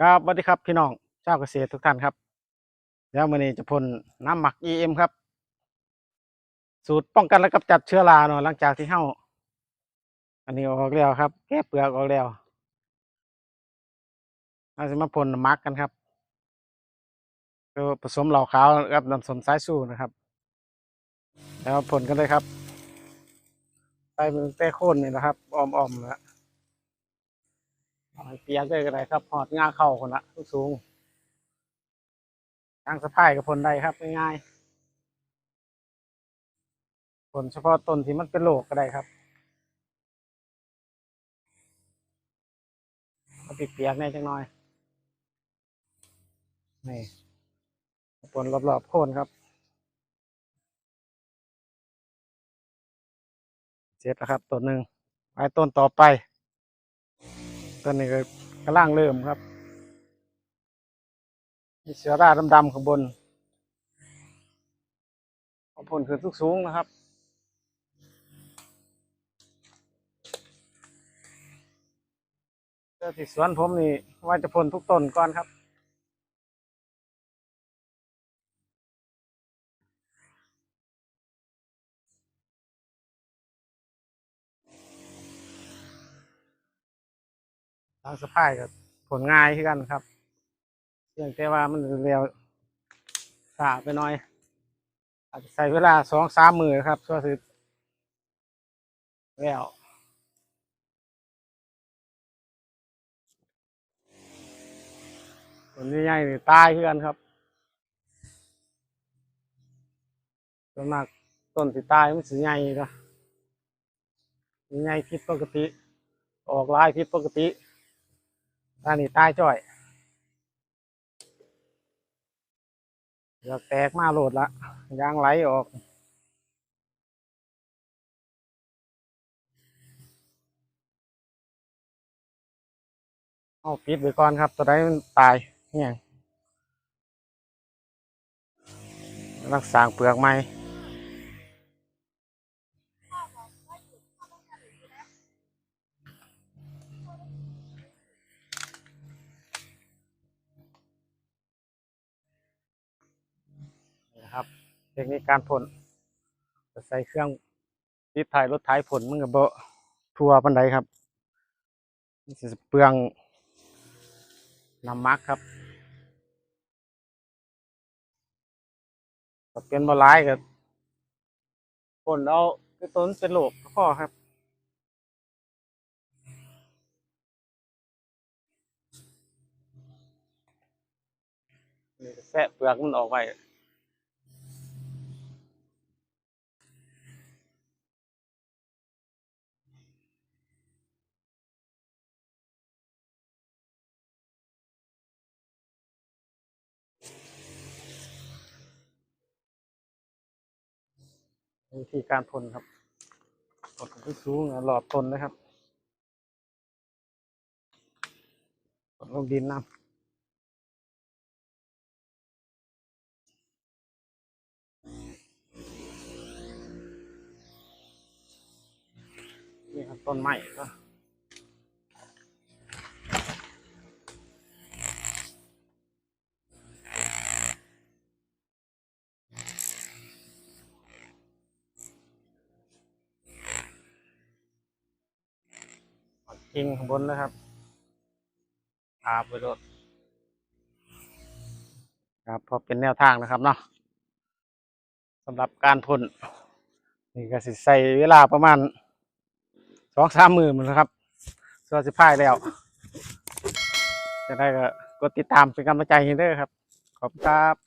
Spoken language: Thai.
ครับสวัสดีครับพี่น้องชาวเกษตรทุกท่านครับแล้วมื้อนี้จะพ่นน้ำหมัก EM ครับ สูตรป้องกันและกำจัดเชื้อราเนาะหลังจากที่เฮาอันนี้ออกแล้วครับแก้เปลือกออกแล้วเราจะมาพ่นหมักกันครับคือผสมเหล่าขาวกับน้ำส้มสายสู้นะครับ แล้วพ่นกันเลยครับไปเป็นแต่โคนนี่แหละครับอ้อมๆแล้ว เอาให้เปียกเลยก็ได้ครับหอดงาเข้าคนละสูงทางสะพายกับผลได้ครับง่ายๆผลเฉพาะต้นที่มันเป็นโรคก็ได้ครับเอาปีเปียกแน่จังหน่อยนี่ผลรอบๆโคนครับเสร็จแล้วครับต้นหนึ่งไปต้นต่อไป ตอนนี้ก็กำลังเริ่มครับ มีเสือราดำๆข้างบนเอาผลขึ้นสูงๆนะครับเจ้าที่สวนผมนี่ว่าจะพ่นทุกต้นก่อนครับ ทางสะพายกับผลง่ายขึ้นกันครับเพียงแต่ว่ามันเร็วสาไปหน่อย อาจจะใช้เวลาสองสามมือครับช่วยสิแล้วผลใหญ่ๆนี่ตายขึ้นกันครับส่วนมากต้นที่ตายมันสีใหญ่นะใหญ่ผิดปกติ ออกลายผิดปกติ อันนี้ตายจ่อยอยากแตกมาโหลดละยางไหลออกเอาปิดไว้ก่อนครับ ตัวใดมันตายเนี่ยรักษาเปลือกไหม นะครับเทคนิคการพ่นใส่เครื่องติดถ่ายรถถ่ายผลมันกับเบาทัวปันไดครับนี่สิเปลืองน้ำมักครับก็เป็นบหลายกับผลเอาคือต้นเป็นโรคก็พอครับนี่แสะเปลือกมันออกไป วิธีการพ่นครับกดขึ้นสูงหลอดต้นนะครับกดลงดินน้ำนี่ครับต้นไม้ก็ กิ่งข้างบนนะครับอาบไปโดดครับพอเป็นแนวทางนะครับเนาะสำหรับการพ่นนี่ก็สิใส่เวลาประมาณสองสามมือมันนะครับส่วนสิพายแล้ว จะได้ก็กดติดตามเป็นกำลังใจให้ด้อครับ ขอบคุณครับ